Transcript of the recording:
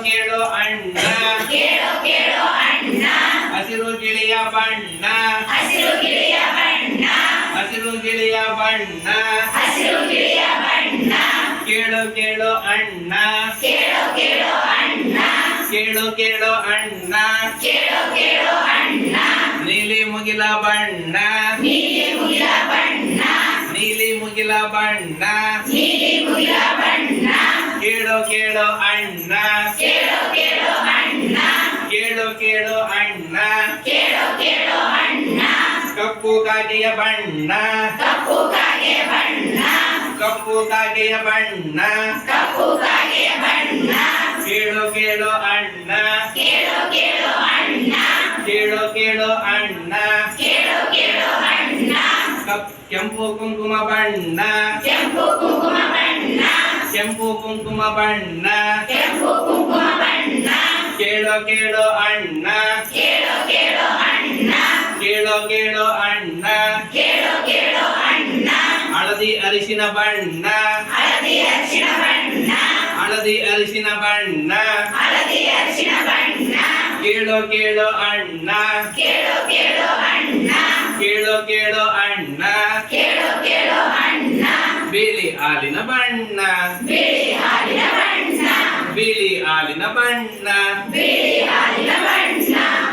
ಕೇಳು ಅಣ್ಣ. ಕೇಳು ಕೇಳು ಅಣ್ಣ. ಹಸಿರು ಗಿಳಿಯ ಬಣ್ಣ. ಹಸಿರು ಗಿಳಿಯ ಬಣ್ಣ. ಹಸಿರು ಗಿಳಿಯ ಬಣ್ಣ. ಹಸಿರು ಗಿಳಿಯ ಬಣ್ಣ. ಕೇಳು ಕೇಳು ಅಣ್ಣ. ಕೇಳು ಕೇಳು ಅಣ್ಣ. ಕೇಳು ಕೇಳು ಅಣ್ಣ. ಕೇಳು ಕೇಳು ಅಣ್ಣ. ನೀಲಿ ಮುಗಿಲ ಬಣ್ಣ. ನೀಲಿ ಮುಗಿಲ ಬಣ್ಣ. ನೀಲಿ ಮುಗಿಲ ಬಣ್ಣ. ನೀಲಿ ಮುಗಿಲ ಬಣ್ಣ. ಕೇಳು ಕೇಳು ಅಣ್ಣ. ಕೇಳು ಕೇಳು ಅಣ್ಣ. ಕೇಳು ಕೇಳು ಅಣ್ಣ. ಕೇಳು ಕೇಳು ಅಣ್ಣ. ಕಪ್ಪು ಕಾಗೆಯ ಬಣ್ಣ. ಕಪ್ಪು ಕಾಗೆಯ ಬಣ್ಣ. ಕಪ್ಪು ಕಾಗೆಯ ಬಣ್ಣ. ಕಪ್ಪು ಕಾಗೆಯ ಬಣ್ಣ. ಕೇಳು ಕೇಳು ಅಣ್ಣ. ಕೇಳು ಕೇಳು ಅಣ್ಣ. ಕೇಳು ಕೇಳು ಅಣ್ಣ. ಕೇಳು ಕೇಳು ಅಣ್ಣ. ಕಪ್ ಕೆಂಪು ಕುಂಕುಮ ಬಣ್ಣ. ಕೆಂಪು ಕುಂಕುಮ ಕೆಂಪು ಕುಂಕುಮ ಬಣ್ಣ. ಕೆಂಪು ಕುಂಕುಮ ಬಣ್ಣ. ಕೇಳೋ ಕೇಳೋ ಅಣ್ಣ. ಕೇಳೋ ಕೇಳೋ ಅಣ್ಣ. ಕೇಳೋ ಕೇಳೋ ಅಣ್ಣ. ಕೇಳೋ ಕೇಳೋ ಅಣ್ಣ. ಹಳದಿ ಅರಿಶಿನ ಬಣ್ಣ. ಹಳದಿ ಅರಿಶಿನ ಬಣ್ಣ. ಹಳದಿ ಅರಿಶಿನ ಬಣ್ಣ. ಹಳದಿ ಅರಿಶಿನ ಬಣ್ಣ. ಕೇಳೋ ಕೇಳೋ ಅಣ್ಣ. ಕೇಳೋ ಕೇಳೋ ಅಣ್ಣ. ಕೇಳೋ ಕೇಳು ಬಿಳಿ ಹಾಲಿನ ಬಣ್ಣ. ಬಿಳಿ ಹಾಲಿನ ಬಣ್ಣ. ಬಿಳಿ ಹಾಲಿನ ಬಣ್ಣ.